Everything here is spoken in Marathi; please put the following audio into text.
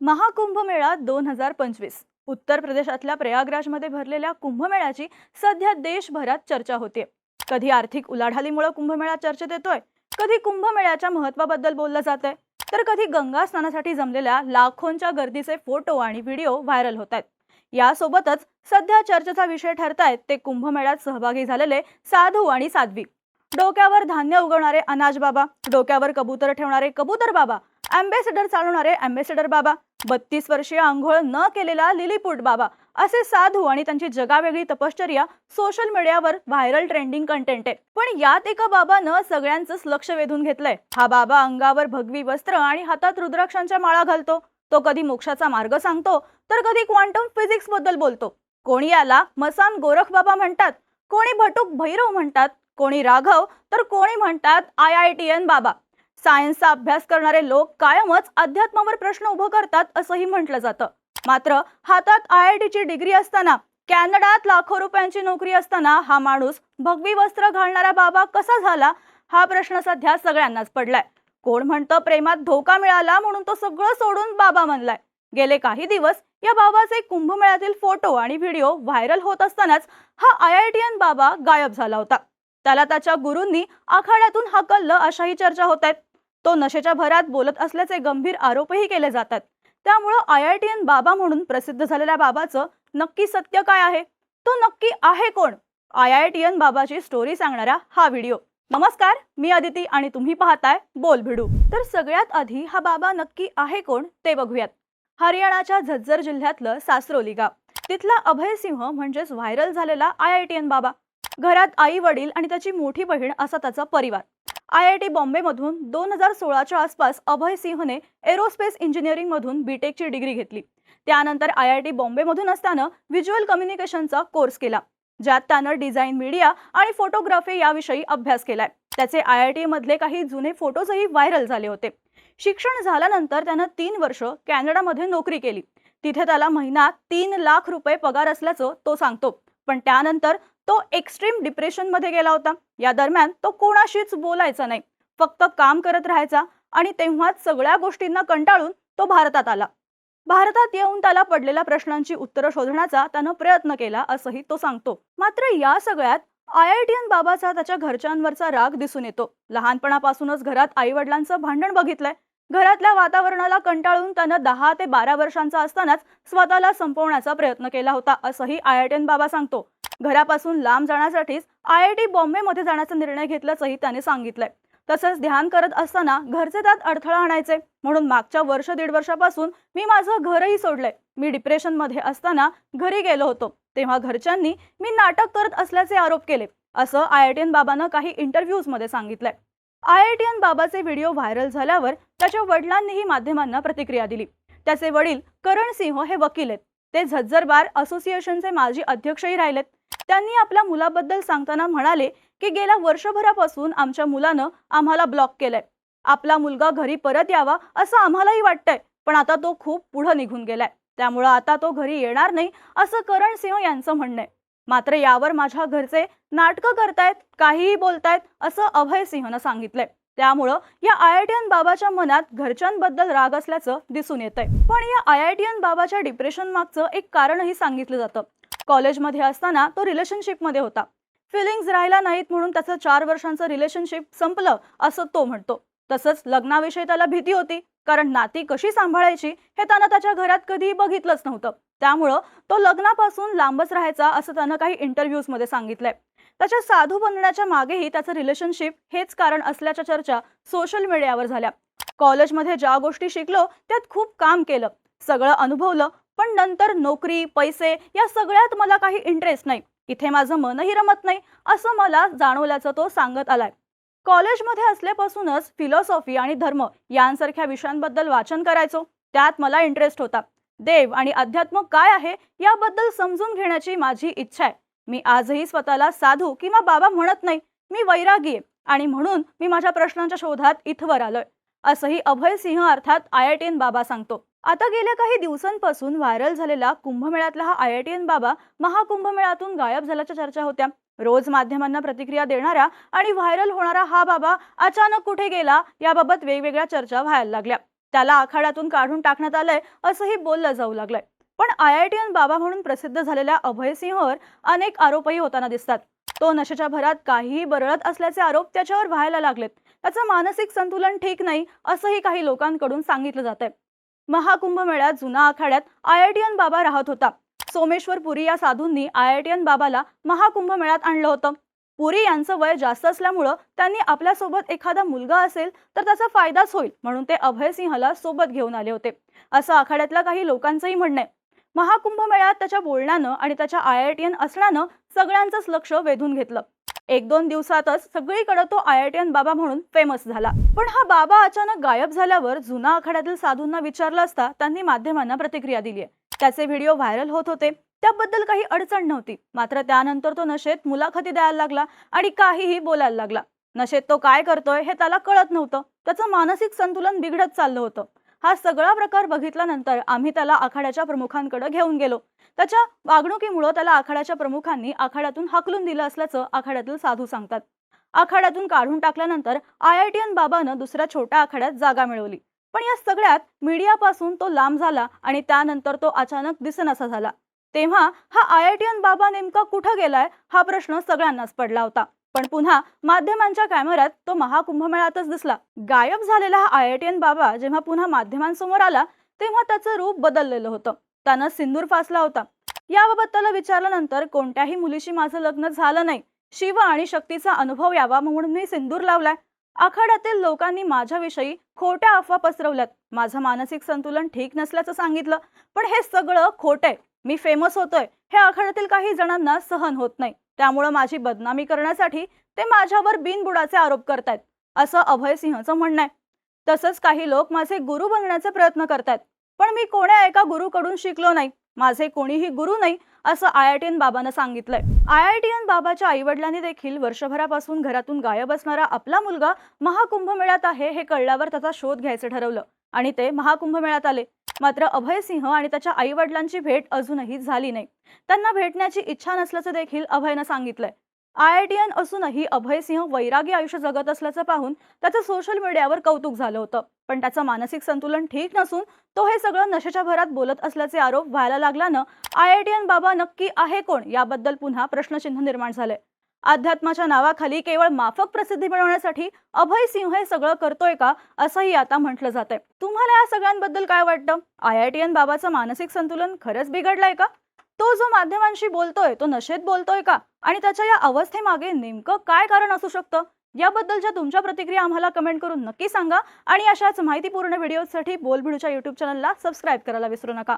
महाकुंभमेळा दोन हजार पंचवीस. उत्तर प्रदेशातल्या प्रयागराजमध्ये भरलेल्या कुंभमेळ्याची सध्या देशभरात चर्चा होते. कधी आर्थिक उलाढालीमुळे कुंभमेळा चर्चेत येतोय कधी कुंभमेळ्याच्या महत्वाबद्दल बोललं जात आहे तर कधी गंगा स्नानासाठी जमलेल्या लाखोंच्या गर्दीचे फोटो आणि व्हिडिओ व्हायरल होत आहेत यासोबतच सध्या चर्चेचा विषय ठरतायत ते कुंभमेळ्यात सहभागी झालेले साधू आणि साध्वी. डोक्यावर धान्य उगवणारे अनाज बाबा डोक्यावर कबूतर ठेवणारे कबूतर बाबा अँबेसेडर चालवणारे अँबेसेडर बाबा बत्तीस वर्षीय आंघोळ न केलेला लिलीपूट बाबा असे साधू आणि त्यांची जगावेगळी तपश्चर्या सोशल मीडियावर व्हायरल ट्रेंडिंग कंटेंट आहे. पण यात एका बाबानं सगळ्यांचंच लक्ष वेधून घेतलंय. हा बाबा अंगावर भगवी वस्त्र आणि हातात रुद्राक्षांच्या माळा घालतो. तो कधी मोक्षाचा मार्ग सांगतो तर कधी क्वांटम फिजिक्सबद्दल बोलतो. कोणी याला मसान गोरख बाबा म्हणतात कोणी भटूक भैरव म्हणतात कोणी राघव तर कोणी म्हणतात आय आय टी एन बाबा. सायन्सचा अभ्यास करणारे लोक कायमच अध्यात्मावर प्रश्न उभं करतात असंही म्हटलं जातं. मात्र हातात आय आय टीची डिग्री असताना कॅनडात लाखो रुपयांची नोकरी असताना हा माणूस भगवी वस्त्र घालणारा बाबा कसा झाला? हा प्रश्न सध्या सगळ्यांनाच पडलाय. कोण म्हणतं प्रेमात धोका मिळाला म्हणून तो सगळं सोडून बाबा म्हणलाय गेले काही दिवस या बाबाचे कुंभमेळ्यातील फोटो आणि व्हिडिओ व्हायरल होत असतानाच हा आय आय टी बाबा गायब झाला होता. त्याला त्याच्या गुरूंनी आखाड्यातून हाकललं अशाही चर्चा होत आहेत. तो नशेच्या भरात बोलत असल्याचे गंभीर आरोपही केले जातात. त्यामुळं आय आय टी एन बाबा म्हणून प्रसिद्ध झालेल्या बाबाचं नक्की सत्य काय आहे? तो नक्की आहे कोण? आय आय टी एन बाबाची स्टोरी सांगणारा हा व्हिडिओ नमस्कार मी अदिती आणि तुम्ही पाहताय बोल भिडू. तर सगळ्यात आधी हा बाबा नक्की आहे कोण ते बघूयात. हरियाणाच्या झज्जर जिल्ह्यातलं सासरोली गाव. तिथला अभय सिंह म्हणजेच व्हायरल झालेला आय आय टी एन बाबा. घरात आई वडील आणि त्याची मोठी बहीण असा त्याचा परिवार. आय आय टी बॉम्बेमधून दोन हजार सोळाच्या आसपास अभय सिंहने एरोस्पेस इंजिनिअरिंगमधून बी टेकची डिग्री घेतली. त्यानंतर आय आय टी बॉम्बेमधून असताना व्हिज्युअल कम्युनिकेशनचा कोर्स केला ज्यात त्यानं डिझाईन मीडिया आणि फोटोग्राफी याविषयी अभ्यास केलाय. त्याचे आय आय टी मधले काही जुने फोटोजही व्हायरल झाले होते. शिक्षण झाल्यानंतर त्यानं तीन वर्ष कॅनडामध्ये नोकरी केली. तिथे त्याला महिना तीन लाख रुपये पगार असल्याचं तो सांगतो. पण त्यानंतर तो एक्स्ट्रीम डिप्रेशनमध्ये गेला होता. या दरम्यान तो कोणाशीच बोलायचा नाही. फक्त काम करत राहायचा आणि तेव्हाच सगळ्या गोष्टींना कंटाळून तो भारतात आला. भारतात येऊन त्याला पडलेल्या प्रश्नांची उत्तरं शोधण्याचा त्यानं प्रयत्न केला असंही तो सांगतो. मात्र या सगळ्यात आय आय टी एन बाबाचा त्याच्या घरच्यांवरचा राग दिसून येतो. लहानपणापासूनच घरात आई वडिलांचं भांडण बघितलंय. घरातल्या वातावरणाला कंटाळून त्यानं दहा ते बारा वर्षांचा असतानाच स्वतःला संपवण्याचा प्रयत्न केला होता असंही आय आय टी एन बाबा सांगतो. घरापासून लांब जाण्यासाठीच आय आय टी बॉम्बेमध्ये जाण्याचा निर्णय घेतल्याचंही त्याने सांगितलंय. तसंच ध्यान करत असताना घरचे त्यात अडथळा आणायचे म्हणून मागच्या वर्ष दीड वर्षापासून मी माझं घरही सोडलंय. मी डिप्रेशनमध्ये असताना घरी गेलो होतो. तेव्हा घरच्यांनी मी नाटक करत असल्याचे आरोप केले असं आय आय टी एन बाबानं काही इंटरव्ह्यूजमध्ये सांगितलंय. आय आय टी एन बाबाचे व्हिडिओ व्हायरल झाल्यावर त्याच्या वडिलांनीही माध्यमांना प्रतिक्रिया दिली. त्याचे वडील करण सिंह हे वकील आहेत. ते झज्जरबार असोसिएशनचे माजी अध्यक्षही राहिलेत. त्यांनी आपल्या मुलाबद्दल सांगताना म्हणाले की गेल्या वर्षभरापासून आमच्या मुलानं आम्हाला ब्लॉक केलंय. आपला मुलगा घरी परत यावा असं आम्हालाही वाटतंय पण आता तो खूप पुढं निघून गेलाय. त्यामुळं आता तो घरी येणार नाही असं करण सिंह यांचं म्हणणं आहे. मात्र यावर माझ्या घरचे नाटकं करतायत काहीही बोलतायत असं अभय सिंहनं सांगितलंय. त्यामुळं या आय आय टी एन बाबाच्या मनात घरच्यांबद्दल राग असल्याचं दिसून येत आहे पण या आय आय टी एन बाबाच्या डिप्रेशन मागचं एक कारणही सांगितलं जातं. कॉलेजमध्ये असताना तो रिलेशनशिपमध्ये होता. फिलिंग्स राहिला नाहीत म्हणून त्याचं चार वर्षांचं रिलेशनशिप संपलं असं तो म्हणतो. तसंच लग्नाविषयी त्याला भीती होती कारण नाती कशी सांभाळायची हे त्यानं त्याच्या घरात कधीही बघितलंच नव्हतं. त्यामुळं तो लग्नापासून लांबच राहायचा असं त्यानं काही इंटरव्ह्यूजमध्ये सांगितलंय. त्याच्या साधू बनण्याच्या मागेही त्याचं रिलेशनशिप हेच कारण असल्याच्या चर्चा सोशल मीडियावर झाल्या. कॉलेजमध्ये ज्या गोष्टी शिकलो त्यात खूप काम केलं. सगळं अनुभवलं पण नंतर नोकरी पैसे या सगळ्यात मला काही इंटरेस्ट नाही. इथे माझं मनही रमत नाही असं मला जाणवल्याचं तो सांगत आलाय. कॉलेजमध्ये असल्यापासूनच फिलॉसॉफी आणि धर्म यांसारख्या विषयांबद्दल वाचन करायचो. त्यात मला इंटरेस्ट होता. देव आणि अध्यात्म काय आहे याबद्दल समजून घेण्याची माझी इच्छा आहे. मी आजही स्वतःला साधू किंवा बाबा म्हणत नाही. मी वैरागी आहे आणि म्हणून मी माझ्या प्रश्नांच्या शोधात इथवर आलोय. असंही अभय सिंह अर्थात आय आय टी एन बाबा सांगतो. आता गेल्या काही दिवसांपासून व्हायरल झालेला कुंभमेळ्यातला हा आय आय टी एन बाबा महाकुंभमेळ्यातून गायब झाल्याच्या चर्चा होत्या. रोज माध्यमांना प्रतिक्रिया देणारा आणि व्हायरल होणारा हा बाबा अचानक कुठे गेला याबाबत वेगवेगळ्या चर्चा व्हायला लागल्या. त्याला आखाड्यातून काढून टाकण्यात आलंय असंही बोललं जाऊ लागलंय. पण आय आय टी एन बाबा म्हणून प्रसिद्ध झालेल्या अभय सिंहवर अनेक आरोपही होताना दिसतात. तो नशेच्या भरात काहीही बरळत असल्याचे आरोप त्याच्यावर व्हायला लागलेत. त्याचं मानसिक संतुलन ठीक नाही असंही काही लोकांकडून सांगितलं जात आहे महाकुंभ मेळ्यात जुना आखाड्यात आय आय टी बाबा राहत होता. सोमेश्वर पुरी या साधूंनी आय आय टी बाबाला महाकुंभ मेळ्यात आणलं होतं. पुरी यांचं वय जास्त असल्यामुळं त्यांनी आपल्यासोबत एखादा मुलगा असेल तर त्याचा फायदाच होईल म्हणून ते अभयसिंहला सोबत घेऊन आले होते. असं आखाड्यातल्या काही लोकांचंही म्हणणं आहे. महाकुंभ मेळ्यात त्याच्या बोलण्यानं आणि त्याच्या आय आय टी एन असण्यानं सगळ्यांचंच लक्ष वेधून घेतलं. एक दोन दिवसातच सगळीकडे तो आय बाबा म्हणून फेमस झाला. पण हा बाबा अचानक गायब झाल्यावर जुना आखाड्यातील साधूंना विचारलं असता त्यांनी माध्यमांना प्रतिक्रिया दिली आहे त्याचे व्हिडिओ व्हायरल होत होते. त्याबद्दल काही अडचण नव्हती. मात्र त्यानंतर तो नशेत मुलाखती द्यायला लागला आणि काहीही बोलायला लागला. नशेत तो काय करतोय हे त्याला कळत नव्हतं. त्याचं मानसिक संतुलन बिघडत चाललं होतं. हा सगळा प्रकार बघितल्यानंतर आम्ही त्याला आखाड्याच्या प्रमुखांकडे घेऊन गेलो. त्याच्या वागणुकीमुळं त्याला आखाड्याच्या प्रमुखांनी आखाड्यातून हाकलून दिलं असल्याचं आखाड्यातील साधू सांगतात. आखाड्यातून काढून टाकल्यानंतर आय आय टी एन बाबानं दुसऱ्या छोट्या आखाड्यात जागा मिळवली. पण या सगळ्यात मीडियापासून तो लांब झाला आणि त्यानंतर तो अचानक दिसनासा झाला. तेव्हा हा आय आय टी एन बाबा नेमका कुठं गेलाय हा प्रश्न सगळ्यांनाच पडला होता. पण पुन्हा माध्यमांच्या कॅमेऱ्यात तो महाकुंभमेळ्यातच दिसला. गायब झालेला हा आय आय टी एन बाबा जेव्हा पुन्हा माध्यमांसमोर आला तेव्हा त्याचं रूप बदललेलं होतं. त्यानं सिंदूर फासला होता. याबाबत त्याला विचारल्यानंतर कोणत्याही मुलीशी माझं लग्न झालं नाही. शिव आणि शक्तीचा अनुभव यावा म्हणून मी सिंदूर लावलाय. आखाड्यातील लोकांनी माझ्याविषयी खोट्या अफवा पसरवल्यात. माझं मानसिक संतुलन ठीक नसल्याचं सांगितलं. पण हे सगळं खोटंय मी फेमस होतोय. हे आखाड्यातील काही जणांना सहन होत नाही. त्यामुळं माझी बदनामी करण्यासाठी ते माझ्यावर बिनबुडाचे आरोप करतायत असं अभय सिंहचं म्हणणं आहे. तसंच काही लोक माझे गुरु बनण्याचे प्रयत्न करतायत पण मी कोण्या एका गुरुकडून शिकलो नाही माझे कोणीही गुरु नाही असं आय आय टी एन बाबानं सांगितलंय. आय आय टी एन बाबाच्या आईवडिलांनी देखील वर्षभरापासून घरातून गायब असणारा आपला मुलगा महाकुंभ मेळ्यात आहे हे कळल्यावर त्याचा शोध घ्यायचं ठरवलं. आणि ते महाकुंभ मेळ्यात आले. मात्र अभय सिंह आणि त्याच्या आई वडिलांची भेट अजूनही झाली नाही. त्यांना भेटण्याची इच्छा नसल्याचं देखील अभयनं सांगितलंय. आय आय टी एन असूनही अभय सिंह वैरागी आयुष्य जगत असल्याचं पाहून त्याचं सोशल मीडियावर कौतुक झालं होतं. पण त्याचं मानसिक संतुलन ठीक नसून तो हे सगळं नशेच्या भरात बोलत असल्याचे आरोप व्हायला लागल्यानं आय आय टी एन बाबा नक्की आहे कोण याबद्दल पुन्हा प्रश्नचिन्ह निर्माण झालंय. अध्यात्माच्या नावाखाली केवळ माफक प्रसिद्धी मिळवण्यासाठी अभय सिंह हे सगळं करतोय का असंही आता म्हटलं जात आहे तुम्हाला या सगळ्यांबद्दल काय वाटतं? आय आय टी एन बाबाचं मानसिक संतुलन खरंच बिघडलंय का? तो जो माध्यमांशी बोलतोय तो नशेत बोलतोय का? आणि त्याच्या या अवस्थेमागे नेमकं काय कारण असू शकतं? याबद्दलच्या तुमच्या प्रतिक्रिया आम्हाला कमेंट करून नक्की सांगा आणि अशाच माहितीपूर्ण व्हिडिओसाठी बोलबिडूच्या युट्यूब चॅनलला सबस्क्राईब करायला विसरू नका.